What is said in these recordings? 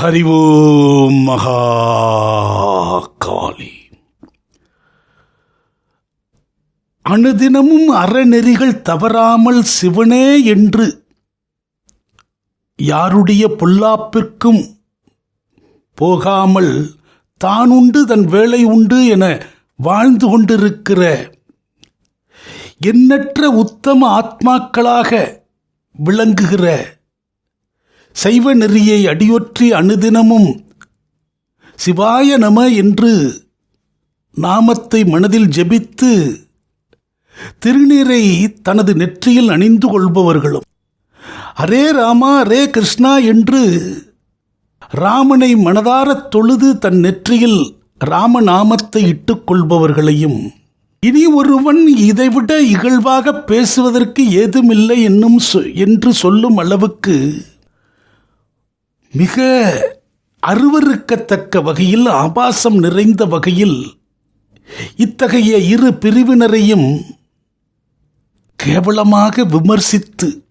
ஹரிவோம் மகா காளி அணுதினமும் அறநெறிகள் தவறாமல் சிவனே என்று யாருடைய பொல்லாப்பிற்கும் போகாமல் தான் உண்டு தன் வேலை உண்டு என வாழ்ந்து கொண்டிருக்கிற எண்ணற்ற உத்தம ஆத்மாக்களாக விளங்குகிற சைவ நெறியை அடியொற்றி அனுதினமும் சிவாய நம என்று நாமத்தை மனதில் ஜெபித்து திருநீரை தனது நெற்றியில் அணிந்து கொள்பவர்களும் அரே ராமா அரே கிருஷ்ணா என்று ராமனை மனதாரத் தொழுது தன் நெற்றியில் ராமநாமத்தை இட்டுக்கொள்பவர்களையும் இனி ஒருவன் இதைவிட இகழ்வாக பேசுவதற்கு ஏதுமில்லை என்னும் சொ- என்று சொல்லும் அளவுக்கு மிக அருவருக்கத்தக்க வகையில் ஆபாசம் நிறைந்த வகையில் இத்தகைய இரு பிரிவினரையும் கேவலமாக விமர்சித்து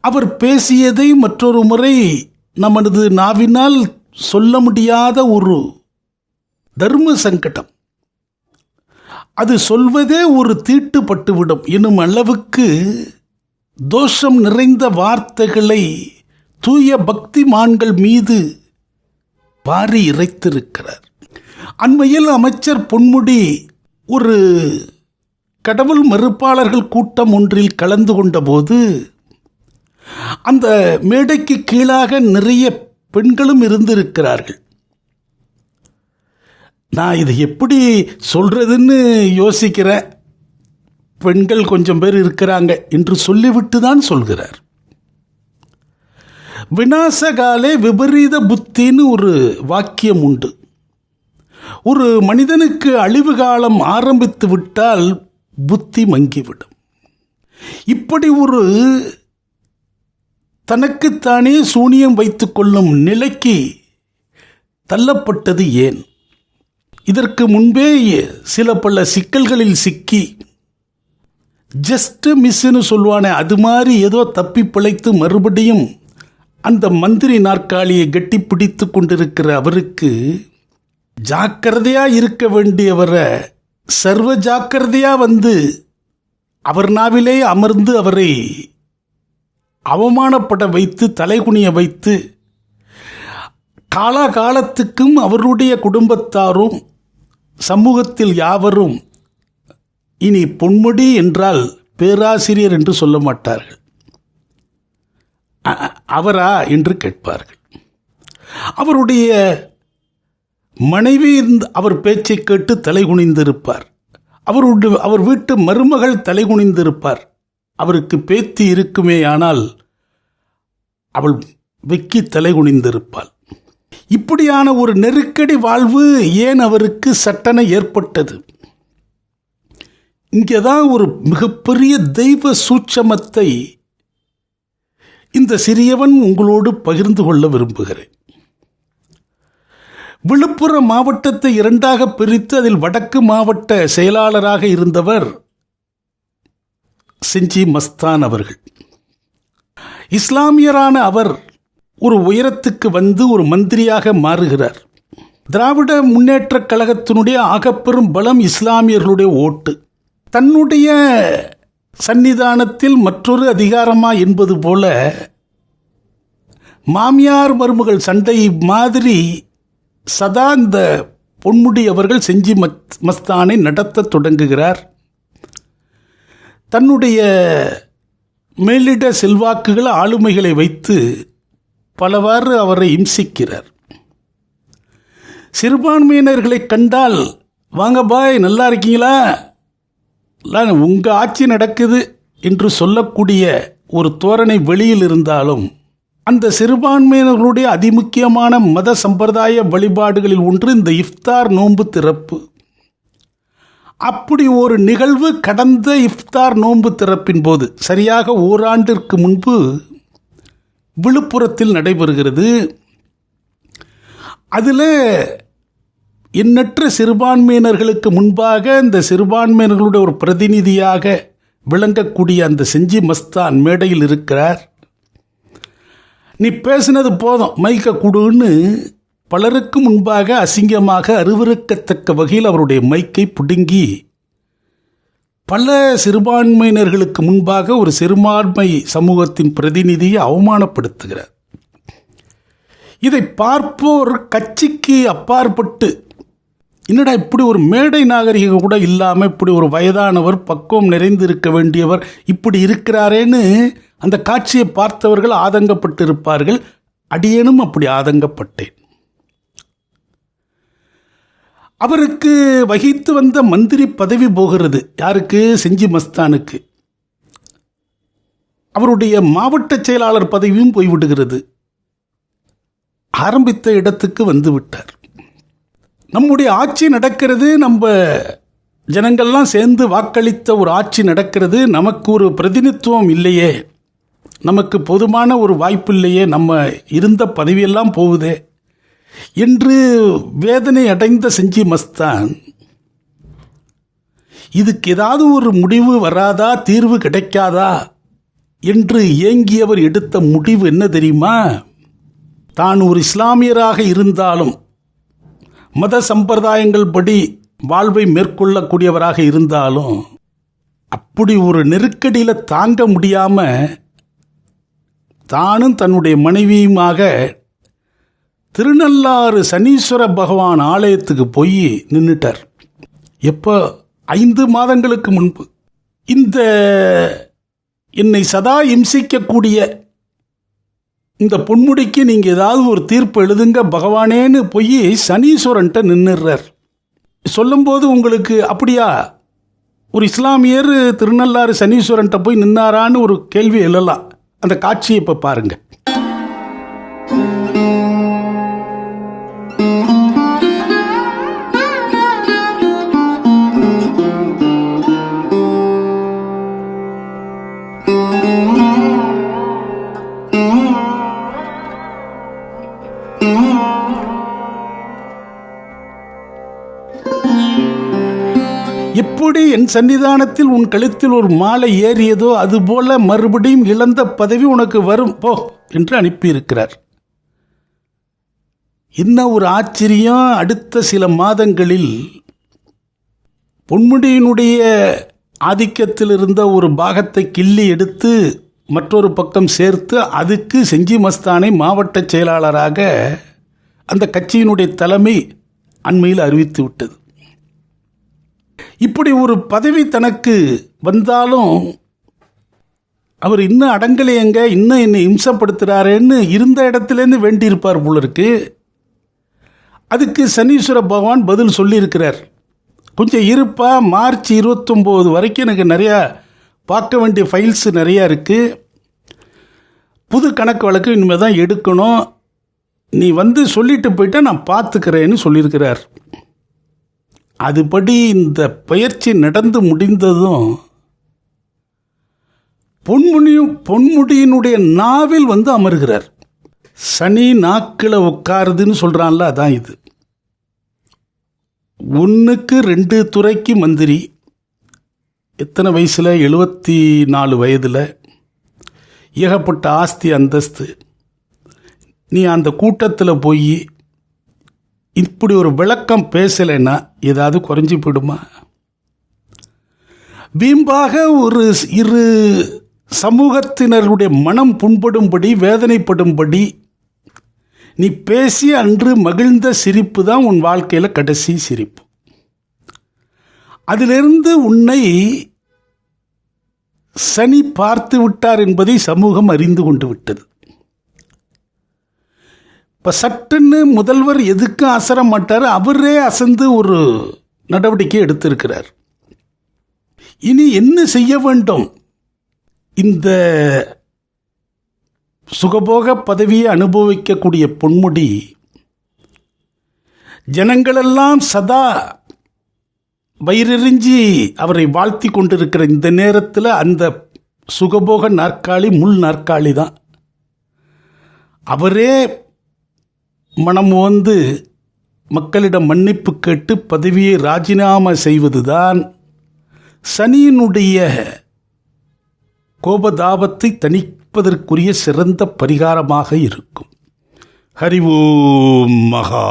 அவர் பேசியதை மற்றொரு முறை நமது நாவினால் சொல்ல முடியாத ஒரு தர்ம சங்கடம். அது சொல்வதே ஒரு தீட்டுப்பட்டுவிடும். எனும் அளவுக்கு தோஷம் நிறைந்த வார்த்தைகளை தூய பக்தி மான்கள் மீது பாரி இறைத்திருக்கிறார். அண்மையில் அமைச்சர் பொன்முடி ஒரு கடவுள் மறுப்பாளர்கள் கூட்டம் ஒன்றில் கலந்து கொண்டபோது அந்த மேடைக்கு கீழாக நிறைய பெண்களும் இருந்திருக்கிறார்கள். நான் இதை எப்படி சொல்றதுன்னு யோசிக்கிறேன். பெண்கள் கொஞ்சம் பேர் இருக்கிறாங்க என்று சொல்லிவிட்டு தான் சொல்கிறார். வினாசகாலே விபரீத புத்தின்னு ஒரு வாக்கியம் உண்டு. ஒரு மனிதனுக்கு அழிவு காலம் ஆரம்பித்து விட்டால் புத்தி மங்கிவிடும். இப்படி ஒரு தனக்குத்தானே சூனியம் வைத்து கொள்ளும் நிலைக்கு தள்ளப்பட்டது ஏன்? இதற்கு முன்பே சில பல சிக்கல்களில் சிக்கி ஜஸ்ட் மிஸ்ன்னு சொல்லுவானே அது மாதிரி ஏதோ தப்பி பிழைத்து மறுபடியும் அந்த மந்திரி நாற்காலியை கட்டி பிடித்து கொண்டிருக்கிற அவருக்கு ஜாக்கிரதையா இருக்க வேண்டியவரை சர்வ ஜாக்கிரதையா வந்து அவர் நாவிலே அமர்ந்து அவரை அவமானப்பட வைத்து தலைகுனிய வைத்து காலாகாலத்துக்கும் அவருடைய குடும்பத்தாரும் சமூகத்தில் யாவரும் இனி பொன்முடி என்றால் பேராசிரியர் என்று சொல்ல மாட்டார்கள். அவரா என்று கேட்பார்கள். அவருடைய மனைவி அவர் பேச்சை கேட்டு தலைகுனிந்திருப்பார். அவருடைய அவர் வீட்டு மருமகள் தலைகுனிந்திருப்பார். அவருக்கு பேத்தி இருக்குமேயானால் அவள் வெக்கி தலைகுனிந்திருப்பாள். இப்படியான ஒரு நெருக்கடி வாழ்வு ஏன் அவருக்கு சட்டென ஏற்பட்டது? இங்கேதான் ஒரு மிகப்பெரிய தெய்வ சூட்சமத்தை இந்த சிறியவன் உங்களோடு பகிர்ந்து கொள்ள விரும்புகிறேன். விழுப்புரம் மாவட்டத்தை இரண்டாக பிரித்து அதில் வடக்கு மாவட்ட செயலாளராக இருந்தவர் செஞ்சி மஸ்தான் அவர்கள். இஸ்லாமியரான அவர் ஒரு உயரத்துக்கு வந்து ஒரு மந்திரியாக மாறுகிறார். திராவிட முன்னேற்றக் கழகத்தினுடைய ஆகப்பெரும் பலம் இஸ்லாமியர்களுடைய ஓட்டு. தன்னுடைய சன்னிதானத்தில் மற்றொரு அதிகாரமா என்பது போல மாமியார் மருமகள் சண்டை மாதிரி சதா இந்த பொன்முடி அவர்கள் செஞ்சி மத்- மஸ்தானை நடத்த தொடங்குகிறார். தன்னுடைய மேலிட செல்வாக்குகள் ஆளுமைகளை வைத்து பலவாறு அவரை இம்சிக்கிறார். சிறுபான்மையினர்களை கண்டால் வாங்க பாய் நல்லா இருக்கீங்களா? உங்கள் ஆட்சி நடக்குது என்று சொல்லக்கூடிய ஒரு தோரணை வெளியில் இருந்தாலும் அந்த சிறுபான்மையினர்களுடைய அதிமுக்கியமான மத சம்பிரதாய வழிபாடுகளில் ஒன்று இந்த இஃப்தார் நோன்பு திறப்பு. அப்படி ஒரு நிகழ்வு கடந்த இஃப்தார் நோன்பு திறப்பின் போது சரியாக ஓராண்டிற்கு முன்பு விழுப்புரத்தில் நடைபெறுகிறது. அதில் எண்ணற்ற சிறுபான்மையினர்களுக்கு முன்பாக இந்த சிறுபான்மையினர்களுடைய ஒரு பிரதிநிதியாக விளங்கக்கூடிய அந்த செஞ்சி மஸ்தான் மேடையில் இருக்கிறார். நீ பேசினது போதும் மைக்க குடுன்னு பலருக்கு முன்பாக அசிங்கமாக அறிவிருக்கத்தக்க வகையில் அவருடைய மைக்கை பிடுங்கி பல சிறுபான்மையினர்களுக்கு முன்பாக ஒரு சிறுபான்மை சமூகத்தின் பிரதிநிதியை அவமானப்படுத்துகிறார். இதை பார்ப்போர் கட்சிக்கு அப்பாற்பட்டு என்னடா இப்படி ஒரு மேடை நாகரிகம் கூட இல்லாமல் இப்படி ஒரு வயதானவர் பக்குவம் நிறைந்து இருக்க வேண்டியவர் இப்படி இருக்கிறாரேன்னு அந்த காட்சியை பார்த்தவர்கள் ஆதங்கப்பட்டு இருப்பார்கள் அடியேனும் அப்படி ஆதங்கப்பட்டேன். அவருக்கு வகித்து வந்த மந்திரி பதவி போகிறது. யாருக்கு? செஞ்சி மஸ்தானுக்கு. அவருடைய மாவட்ட செயலாளர் பதவியும் போய்விடுகிறது. ஆரம்பித்த இடத்துக்கு வந்து விட்டார் நம்முடைய ஆட்சி நடக்கிறது நம்ம ஜனங்கள்லாம் சேர்ந்து வாக்களித்த ஒரு ஆட்சி நடக்கிறது நமக்கு ஒரு பிரதிநித்துவம் இல்லையே. நமக்கு பொதுமான ஒரு வாய்ப்பு இல்லையே. நம்ம இருந்த பதவியெல்லாம் போகுதே. என்று வேதனை அடைந்த செஞ்சி மஸ்தான் இதுக்கு ஏதாவது ஒரு முடிவு வராதா? தீர்வு கிடைக்காதா? என்று ஏங்கியவர் எடுத்த முடிவு என்ன தெரியுமா? தான் ஒரு இஸ்லாமியராக இருந்தாலும் மத சம்பிரதாயங்கள் படி வாழ்வை மேற்கொள்ளக்கூடியவராக இருந்தாலும் அப்படி ஒரு நெருக்கடியில் தாங்க முடியாம தானும் தன்னுடைய மனைவியுமாக திருநள்ளாறு சனீஸ்வர பகவான் ஆலயத்துக்கு போய் நின்றுட்டார் எப்போ? ஐந்து மாதங்களுக்கு முன்பு. இந்த என்னை சதா இம்சிக்கக்கூடிய இந்த பொன்முடிக்கு நீங்கள் ஏதாவது ஒரு தீர்ப்பு எழுதுங்க. பகவானேன்னு போய் சனீஸ்வரன்ட்ட நின்றுறார் சொல்லும்போது உங்களுக்கு அப்படியா? ஒரு இஸ்லாமியர் திருநள்ளாறு சனீஸ்வரன்ட்ட போய் நின்னாரான்னு ஒரு கேள்வி எழலாம் அந்த காட்சியை இப்போ பாருங்கள் எப்படி என் சன்னிதானத்தில் உன் கழுத்தில் ஒரு மாலை ஏறியதோ அதுபோல மறுபடியும் இழந்த பதவி உனக்கு வரும். போ என்று அனுப்பியிருக்கிறார். என்ன ஒரு ஆச்சரியம். அடுத்த சில மாதங்களில் பொன்முடியினுடைய ஆதிக்கத்தில் இருந்த ஒரு பாகத்தை கிள்ளி எடுத்து மற்றொரு பக்கம் சேர்த்து அதுக்கு செஞ்சி மஸ்தானை மாவட்ட செயலாளராக அந்த கட்சியினுடைய தலைமை அண்மையில் அறிவித்து விட்டது. இப்படி ஒரு பதவி தனக்கு வந்தாலும் அவர் இன்னும் அடங்கலையங்க இன்னும் என்னை இம்சப்படுத்துகிறாருன்னு இருந்த இடத்துலேருந்து வேண்டியிருப்பார் போல இருக்கு அதுக்கு சனீஸ்வர பகவான் பதில் சொல்லியிருக்கிறார். கொஞ்சம் இருப்பா மார்ச் இருபத்தொம்போது வரைக்கும் எனக்கு நிறையா பார்க்க வேண்டிய ஃபைல்ஸ் நிறையா இருக்குது புது கணக்கு வழக்கு இனிமேல் தான் எடுக்கணும். நீ வந்து சொல்லிட்டு போயிட்டா நான் பார்த்துக்கிறேன்னு சொல்லியிருக்கிறார். அதுபடி இந்த பயிற்சி நடந்து முடிந்ததும் பொன்முடியும் பொன்முடியினுடைய நாவில் வந்து அமர்கிறார். சனி நாக்கில் உட்காருதுன்னு சொல்கிறான்ல அதான் இது. ஒன்றுக்கு ரெண்டு துறைக்கு மந்திரி. எத்தனை வயசில்? எழுபத்தி நாலு வயதில். ஏகப்பட்ட ஆஸ்தி அந்தஸ்து. நீ அந்த கூட்டத்தில் போய் இப்படி ஒரு விளக்கம் பேசலைன்னா ஏதாவது குறைஞ்சி போயிடுமா? வீம்பாக ஒரு இரு சமூகத்தினருடைய மனம் புண்படும்படி வேதனைப்படும்படி நீ பேசி அன்று மகிழ்ந்த சிரிப்பு தான் உன் வாழ்க்கையில் கடைசி சிரிப்பு. அதிலிருந்து உன்னை சனி பார்த்து விட்டார் என்பதை சமூகம் அறிந்து கொண்டு விட்டது. இப்போ சட்டுன்னு முதல்வர் எதுக்கும் அசர மாட்டார்? அவரே அசந்து ஒரு நடவடிக்கை எடுத்திருக்கிறார். இனி என்ன செய்ய வேண்டும்? இந்த சுகபோக பதவியை அனுபவிக்கக்கூடிய பொன்முடி ஜனங்களெல்லாம் சதா வயிறெறிஞ்சி அவரை வாழ்த்தி கொண்டிருக்கிற இந்த நேரத்தில் அந்த சுகபோக நாற்காலி முள் நாற்காலி தான் அவரே மனம் வந்து மக்களிடம் மன்னிப்பு கேட்டு பதவியை ராஜினாமா செய்வதுதான் சனியினுடைய கோபதாபத்தை தணிப்பதற்குரிய சிறந்த பரிகாரமாக இருக்கும். ஹரி ஓம் மகா